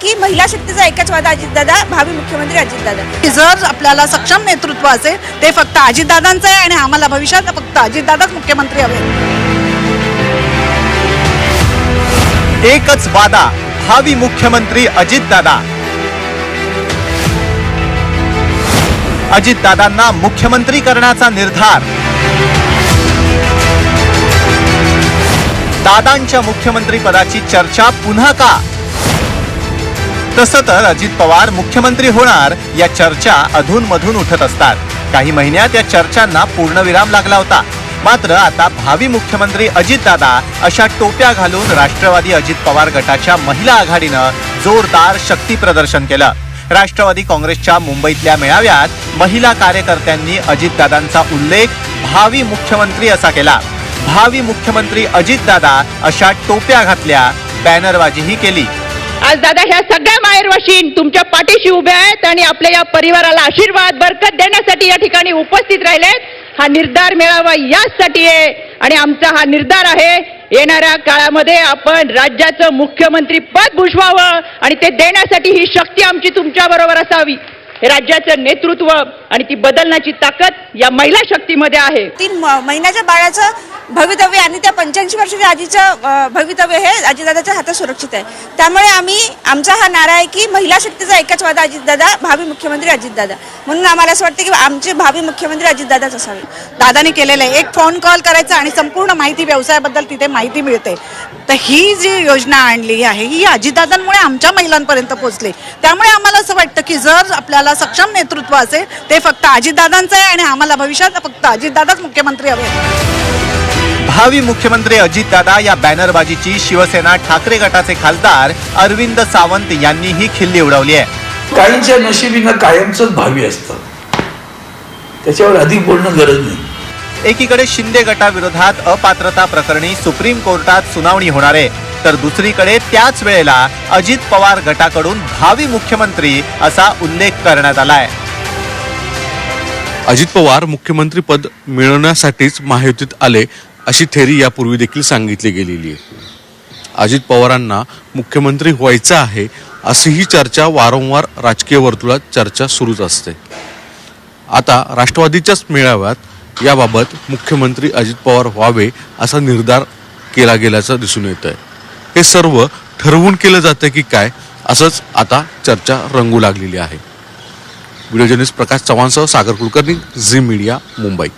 की महिला शक्तीचा एकच वादा अजितदादा भावी मुख्यमंत्री अजितदादा. की जर आपल्याला सक्षम नेतृत्व असेल ते फक्त अजितदादांचं आहे आणि आम्हाला भविष्यात फक्त अजितदादाच मुख्यमंत्री हवे. एकच वादा भावी मुख्यमंत्री अजितदादा. अजितदादांना मुख्यमंत्री करण्याचा निर्धार. दादांच्या मुख्यमंत्री पदाची चर्चा पुन्हा का? तसं तर अजित पवार मुख्यमंत्री होणार या चर्चा अधूनमधून उठत असतात. काही महिन्यात या चर्चांना पूर्णविराम लागला होता. मात्र आता भावी मुख्यमंत्री अजितदादा अशा टोप्या घालून राष्ट्रवादी अजित पवार गटाच्या महिला आघाडीनं जोरदार शक्ती प्रदर्शन केलं. राष्ट्रवादी काँग्रेसच्या मुंबईतल्या मेळाव्यात महिला कार्यकर्त्यांनी अजितदादांचा उल्लेख भावी मुख्यमंत्री असा केला. भावी मुख्यमंत्री अजितदादा अशा टोप्या घातल्या बॅनरबाजीही केली. आज दादा ह्या सगळ्या माहेरवाशीन तुमच्या पाठीशी उभ्या आहेत आणि आपल्या या परिवाराला आशीर्वाद बरकत देण्यासाठी या ठिकाणी उपस्थित राहिलेत. हा निर्धार मिळावा याचसाठी आहे आणि आमचा हा निर्धार आहे येणाऱ्या काळामध्ये आपण राज्याचं मुख्यमंत्री पद भूषवावं आणि ते देण्यासाठी ही शक्ती आमची तुमच्या बरोबर असावी. राज्याचं नेतृत्व आणि ती बदलण्याची ताकद या महिला शक्तीमध्ये आहे. तीन म- महिन्याच्या बाळाचं भवितव्य आणि त्या पंच्याऐंशी वर्षाच्या आजीचं भवितव्य हे आजीदादाच्या हातात सुरक्षित आहे. त्यामुळे आम्ही आमचा हा नारा आहे की महिला शक्तीचा एकच वादा अजितदादा भावी मुख्यमंत्री अजितदादा म्हणून आम्हाला असं वाटतं की आमचे भावी मुख्यमंत्री अजितदादाच असावे. दादाने केलेलं आहे. एक फोन कॉल करायचा आणि संपूर्ण माहिती व्यवसायाबद्दल तिथे माहिती मिळते. तर ही जी योजना आणली आहे ही अजितदादांमुळे आमच्या महिलांपर्यंत पोहोचली. त्यामुळे आम्हाला असं वाटतं की जर आपल्याला सक्षम नेतृत्व असेल ते फक्त अजितदादांचं आहे आणि आम्हाला भविष्यात फक्त अजितदादाच मुख्यमंत्री हवे. भावी मुख्यमंत्री अजितदादा या बॅनरबाजीची शिवसेना ठाकरे गटाचे खासदार अरविंद सावंत यांनीही खिल्ली उडवली आहे. काहींच्या नशिबीनं कायमचंच भावी असतं. त्याच्यावर अधिक बोलणं गरज नाही. एकीकडे शिंदे गटाविरोधात अपात्रता प्रकरणी सुप्रीम कोर्टात सुनावणी होणार आहे. तर दुसरीकडे त्याच वेळेला अजित पवार गटाकडून भावी मुख्यमंत्री असा उल्लेख करण्यात आलाय. अजित पवार मुख्यमंत्री पद मिळवण्यासाठीच महायुतीत आले. अशी थेरी यापूर्वी देखील सांगितली गेलेली आहे. अजित पवारांना मुख्यमंत्री व्हायचं आहे अशी ही चर्चा वारंवार राजकीय वर्तुळात चर्चा सुरूच असते. आता राष्ट्रवादीच्याच मेळाव्यात याबाबत मुख्यमंत्री अजित पवार व्हावे असा निर्धार केला गेल्याचं दिसून येत आहे हे सर्व ठरवून केलं जातं की काय असंच आता चर्चा रंगू लागलेली आहे. व्हिडिओ जर्नलिस्ट प्रकाश चव्हाणसह सागर कुलकर्णी झी मीडिया मुंबई.